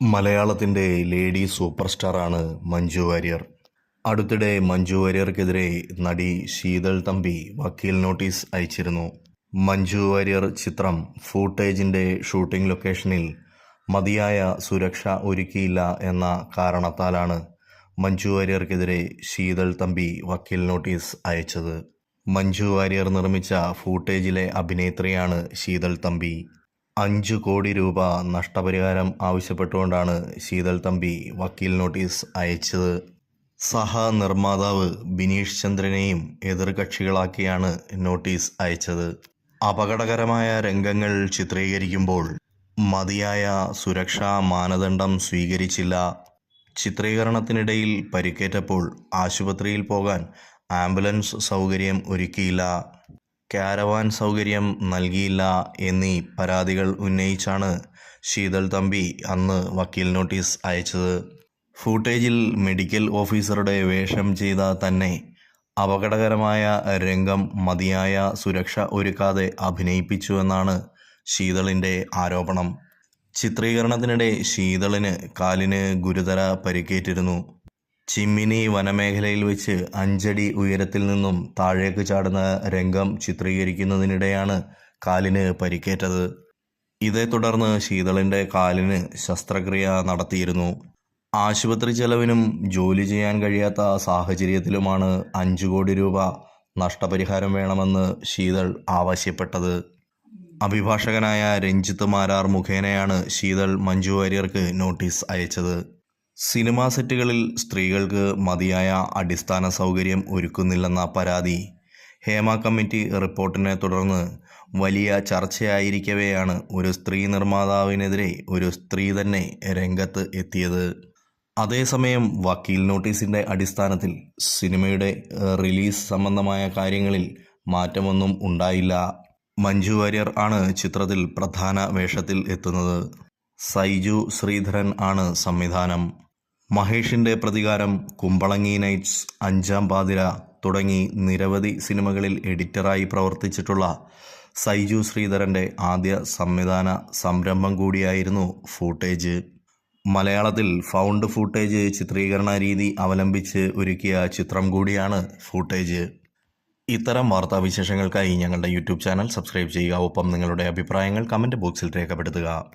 മലയാളത്തിന്റെ lady super സ്റ്റാറാണ് മഞ്ജു വാര്യർ. അടുത്തിടെ മഞ്ജു വാര്യർക്കെതിരെ നടി ശീതൾ തമ്പി വക്കീൽ നോട്ടീസ് അയച്ചിരുന്നു. മഞ്ജു വാര്യർ ചിത്രം ഫൂട്ടേജിന്റെ ഷൂട്ടിംഗ് ലൊക്കേഷനിൽ മതിയായ സുരക്ഷ ഒരുക്കിയില്ല എന്ന കാരണത്താലാണ് മഞ്ജു വാര്യർക്കെതിരെ ശീതൾ തമ്പി വക്കീൽ നോട്ടീസ് അയച്ചത്. മഞ്ജു വാര്യർ നിർമ്മിച്ച ഫൂട്ടേജിലെ അഭിനേത്രിയാണ് ശീതൾ തമ്പി. അഞ്ചു കോടി രൂപ നഷ്ടപരിഹാരം ആവശ്യപ്പെട്ടുകൊണ്ടാണ് ശീതൽ തമ്പി വക്കീൽ നോട്ടീസ് അയച്ചത്. സഹ നിർമ്മാതാവ് ബിനീഷ് ചന്ദ്രനെയും എതിർകക്ഷികളാക്കിയാണ് നോട്ടീസ് അയച്ചത്. അപകടകരമായ രംഗങ്ങൾ ചിത്രീകരിക്കുമ്പോൾ മതിയായ സുരക്ഷാ മാനദണ്ഡം സ്വീകരിച്ചില്ല. ചിത്രീകരണത്തിനിടയിൽ പരിക്കേറ്റപ്പോൾ ആശുപത്രിയിൽ പോകാൻ ആംബുലൻസ് സൗകര്യം ഒരുക്കിയില്ല. കാരവാൻ സൗകര്യം നൽകിയില്ല എന്നീ പരാതികൾ ഉന്നയിച്ചാണ് ശീതൾ തമ്പി അന്ന് വക്കീൽ നോട്ടീസ് അയച്ചത്. ഫൂട്ടേജിൽ മെഡിക്കൽ ഓഫീസറുടെ വേഷം ചെയ്ത തന്നെ അപകടകരമായ രംഗം മതിയായ സുരക്ഷ ഒരുക്കാതെ അഭിനയിപ്പിച്ചുവെന്നാണ് ശീതളിന്റെ ആരോപണം. ചിത്രീകരണത്തിനിടെ ശീതളിന് കാലിന് ഗുരുതര പരിക്കേറ്റിരുന്നു. ചിമ്മിനി വനമേഖലയിൽ വെച്ച് അഞ്ചടി ഉയരത്തിൽ നിന്നും താഴേക്ക് ചാടുന്ന രംഗം ചിത്രീകരിക്കുന്നതിനിടെയാണ് കാലിന് പരിക്കേറ്റത്. ഇതേ തുടർന്ന് ശീതളിന്റെ കാലിന് ശസ്ത്രക്രിയ നടത്തിയിരുന്നു. ആശുപത്രി ചെലവിനും ജോലി ചെയ്യാൻ കഴിയാത്ത സാഹചര്യത്തിലുമാണ് അഞ്ചു കോടി രൂപ നഷ്ടപരിഹാരം വേണമെന്ന് ശീതൾ ആവശ്യപ്പെട്ടത്. അഭിഭാഷകനായ രഞ്ജിത്ത് മാരാർ മുഖേനയാണ് ശീതൾ മഞ്ജു വാര്യർക്ക് നോട്ടീസ് അയച്ചത്. സിനിമാ സെറ്റുകളിൽ സ്ത്രീകൾക്ക് മതിയായ അടിസ്ഥാന സൗകര്യം ഒരുക്കുന്നില്ലെന്ന പരാതി. ഹേമ കമ്മിറ്റി റിപ്പോർട്ടിനെ തുടർന്ന് വലിയ ചർച്ചയായിരിക്കവെയാണ് ഒരു സ്ത്രീ നിർമ്മാതാവിനെതിരെ ഒരു സ്ത്രീ തന്നെ രംഗത്ത് എത്തിയത്. അതേസമയം വക്കീൽ നോട്ടീസിന്റെ അടിസ്ഥാനത്തിൽ സിനിമയുടെ റിലീസ് സംബന്ധമായ കാര്യങ്ങളിൽ മാറ്റമൊന്നും ഉണ്ടായില്ല. മഞ്ജു വാര്യർ ആണ് ചിത്രത്തിൽ പ്രധാന വേഷത്തിൽ എത്തുന്നത്. സൈജു ശ്രീധരൻ ആണ് സംവിധാനം. മഹേഷിന്റെ പ്രതികാരം കുമ്പളങ്ങി നൈറ്റ്സ് അഞ്ചാം പാതിര തുടങ്ങി നിരവധി സിനിമകളിൽ എഡിറ്ററായി പ്രവർത്തിച്ചിട്ടുള്ള സൈജു ശ്രീധരന്റെ ആദ്യ സംവിധാന സംരംഭം കൂടിയായിരുന്നു ഫൂട്ടേജ്. മലയാളത്തിൽ ഫൗണ്ട് ഫൂട്ടേജ് ചിത്രീകരണ രീതി അവലംബിച്ച് ഒരുക്കിയ ചിത്രം കൂടിയാണ് ഫൂട്ടേജ്. ഇത്തരം വാർത്താവിശേഷങ്ങൾക്കായി ഞങ്ങളുടെ യൂട്യൂബ് ചാനൽ സബ്സ്ക്രൈബ് ചെയ്യുക. ഒപ്പം നിങ്ങളുടെ അഭിപ്രായങ്ങൾ കമന്റ് ബോക്സിൽ രേഖപ്പെടുത്തുക.